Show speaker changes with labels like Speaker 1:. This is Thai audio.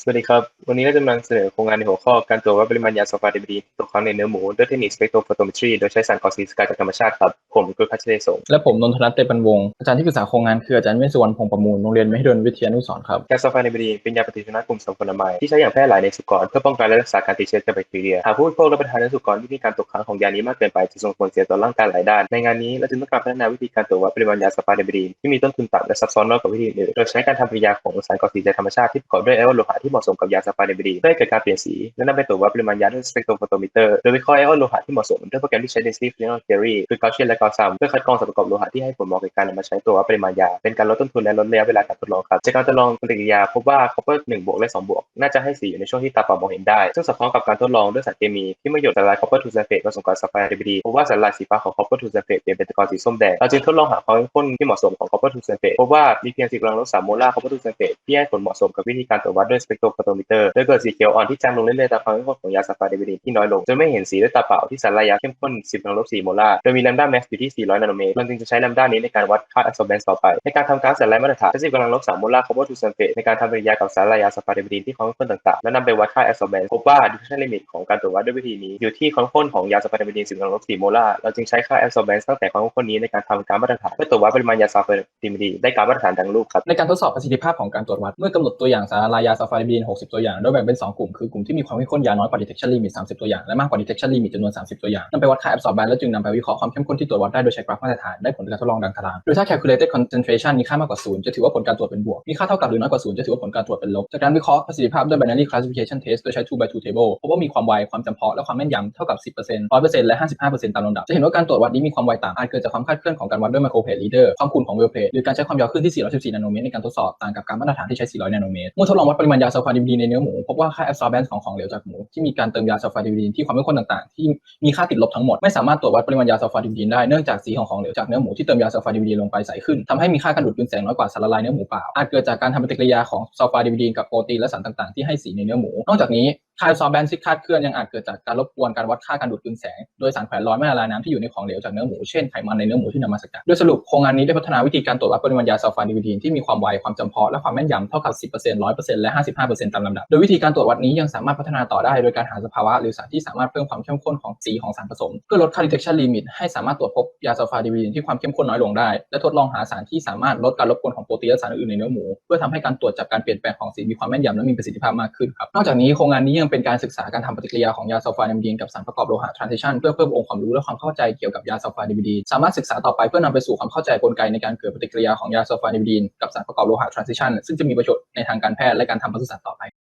Speaker 1: สวัสดีครับ วันนี้เราจะนำเสนอโครงงานในหัวข้อการตรวจวัดปริมาณยาซัลฟาร์ดิบดีตกค้างในเนื้อหมูด้วยเทคนิคสเปกโทรโฟโตเมตรีโดยใช้สารกอซีสกัดจากธรรมชาติครับ ผมกุลพัชเดชสงฆ์
Speaker 2: และผมนนทรัตน์เตปันวงศ์อาจารย์ที่ปรึกษาโครงงานคืออาจารย์เวชสุวรรณพงษ์ประมูลโรงเรียนมหิดลวิทยานุสรณ์ครับ
Speaker 1: ยาซัลฟาร์ดิบดีเป็นยาปฏิชีวนะกลุ่มสารพลไม้ที่ใช้อย่างแพร่หลายในสุกรเพื่อป้องกันและรักษาการติดเชื้อจากแบคทีเรียหากผู้บริโภครับประทานเนื้อสุกรที่มีการตกค้างของยานี้มากเกินไปจะส่งผลเสียต่อร่างกายหลายด้าน ในงานนี้เราจึงต้องการพัฒนาวิธีการตรวจวัดปริมาณยาซัลฟาร์ดิบดีที่มีต้นทุนต่ำและซับซ้อนน้อยกว่าวิธีอื่นโดยใช้การทำปฏิกิริยาของสารกอซีจากธรรมชาติที่ประกอบด้วยไอออนโลหะที่เหมาะสมกับยาซัลฟาร์ดิบดีเพื่อให้เกิดการเปลี่ยนสีและนำไปตรวจวัดปริมาณยาด้วยสเปกโทรโฟโตมิเตอร์โดยวิเคราะห์ไอออนโลหะที่เหมาะสมด้วยโปรแกรมที่ใช้ density functional theory คือ Gaussian และ Gaussian เพื่อคัดกรองส่วนประกอบโลหะที่ให้ผลเหมาะกับการนำมาใช้ตรวจวัดปริมาณยาเป็นการลดต้นทุนและลดระยะเวลาการทดลองครับจากการทดลองปฏิกิริยาพบว่า copper 1บวกและ2บวกน่าจะให้สีอยู่ในช่วงที่ตาเปล่ามองเห็นได้ ซึ่งสอดคล้องกับการทดลองด้วยสารเคมีที่เมื่หยดละลาย copper to sulfate ผสมกับ sulfide DBD พบว่าสารลายสีฟ้าของ copper to sulfate เปลี่ยนเป็นตะกอนสีส้มแดงเราจึงทดลองหาความเข้มข้นที่เหมาะสมของ copper to sulfate พบว่ามีเพียง10กำลังลบ3โมลาร์ copper to sulfate ที่ให้ผลเหมาะสมกับวิธีการตรวจวัดด้วยสเป spectrophotometer โดยเกิดสีเขียวอ่อนที่จางลงเรื่อยๆตามความเข้มข้นของยา sulfide DBD ที่น้อยลงจนไม่เห็นสีด้วยตาเปล่าที่สารละยยาเข้มข้น 10กำลังลบ4โมลาร์โดยมี lambda max อยู่ที่ 400 นาโนเมตรเราจึงจะใช้ lambda นี้ในการวัดค่า absorbance ต่อไป ในการทำก๊าซสารละลามาตรฐานใช้10กำลังลบ3โมลาร์ copper to sulfate ในการทำปฏิกิริยากับสารละลายยา sulfide DBD ที่ความเข้มข้นต่างๆ และนำไปวัดค่า absorbance พบว่า diffusion limit ของการตรวจวัดด้วยวิธีนี้อยู่ที่ความเข้มข้นของยา sulfide DBD 10กำลังลบ4โมลาร์เราจึงใช้ค่า absorbance ตั้งแต่ความเข้มข้นนี้ในการทำการมาตรฐานเพื่อตรวจวัดปริมาณยา sulfide DBD ได้การมาตรฐานดังรูปครับ
Speaker 2: ในการทดสอบประสิทธิภาพของการตรวจวัดเมื่อกำหนดตัวอย่างสารละยาซัลฟาริบีน60 ตัวอย่าง โดยแบ่งเป็น 2 กลุ่ม คือกลุ่มที่มีความเข้มข้นยาน้อยกว่า detection limit 30 ตัวอย่าง และมากกว่า detection limit จำนวน 30 ตัวอย่างนำไปวัดค่า absorbance แล้วจึงนำไปวิเคราะห์ความเข้มข้นที่ตรวจวัดได้โดยใช้กราฟมาตรฐานได้ผลการทดลองดังตารางโดยถ้า calculated concentration มีค่ามากกว่า0จะถือว่าผลการตรวจเป็นบวก มีค่าเท่ากับหรือน้อยกว่า0จะถือว่าผลการตรวจเป็นลบ จากการวิเคราะห์ประสิทธิภาพด้วย binary classification test โดยใช้2 by 2 table พบว่ามีความไว ความจำเพาะ และความแม่นยำเท่ากับ 10% 100%และ 55%ตามลำดับ จะเห็นว่าการตรวจวัดนี้มีความไวต่างอาจเกิดจากความคาดเคลื่อนของการวัดด้วย micro plate reader ความขุ่นของ well plate หรือการใช้ความยาวคลื่นที่ 414 นาโนเมตรในการทดสอบต่างกับการมาตรฐานที่ใช้ 400 นาโนเมตรเมื่อทดลองวัดปริมาณยาซัลฟาดิบดีในเนื้อหมูพบว่าค่า absorbance ของของเหลวจากหมูที่มีการเติมยาซัลฟาดิบดีที่ความเข้มข้นต่างๆ ที่มีค่าติดลบทั้งหมดไม่สามารถตรวจวัดปริมาณยาซัลฟาดิบดีได้เนื่องจากสีของของเหลวจากเนื้อหมูที่เติมยาซัลฟาดิบดีลงไปใสขึ้นทำให้มีค่าการดูดกลืนแสงน้อยกว่าสารละลายเนื้อหมูเปล่าอาจเกิดจากการทำปฏิกิริยาของซัลฟาดิบดีกับโปรตีนและสารต่างๆที่ให้สีในเนื้อหมูนอกจากนี้ ค่า absorbance ที่คาดเคลื่อนยังอาจเกิดจากการรบกวนการวัดค่าการดูดกลืนแสง โดยสารแขวนลอยไม่ละลายน้ำที่อยู่ในของเหลวจากเนื้อหมูเช่นไขมันในเนื้อหมูที่นำมาสกัดโดยสรุปโครงงานนี้ได้พัฒนาวิธีการตรวจวัดปริมาณยาซัลฟาดิบดีนที่มีความไวความจำเพาะและความแม่นยำเท่ากับ 10% 100%และ 55%ตามลำดับ โดยวิธีการตรวจวัดนี้ยังสามารถพัฒนาต่อได้โดยการหาสภาวะหรือสารที่สามารถเพิ่มความเข้มข้นของสีของสารผสม เพื่อลดค่า detection limit ให้สามารถตรวจพบยาซัลฟาดิบดีนที่ความเข้มข้นน้อยลงได้ และทดลองหาสารที่สามารถลดการรบกวนของโปรตีนและสารอื่นในเนื้อหมูเพื่อทำให้การตรวจจับการเปลี่ยนแปลงของสีมีความแม่นยำและมีประสิทธิภาพมากขึ้นครับนอกจากนี้โครงงานนี้ยังเป็นการศึกษาการทำปฏิกิริยาของยาซัลฟาดิบดีนกับสารประกอบโลหะทรานซิชันเพื่อเพิ่มองค์ความรู้และความเข้าใจเกี่ยวกับยาซัลฟาดิบดีนสามารถศึกษาต่อไปเพื่อนำไปสู่ความเข้าใจกลไกในการเกิดปฏิกิริยาของยาซัลฟาดิบดีนกับสารประกอบโลหะทรานซิชันซึ่งจะมีประโยชน์ในทางการแพทย์และการทำปศุสัตว์ต่อไป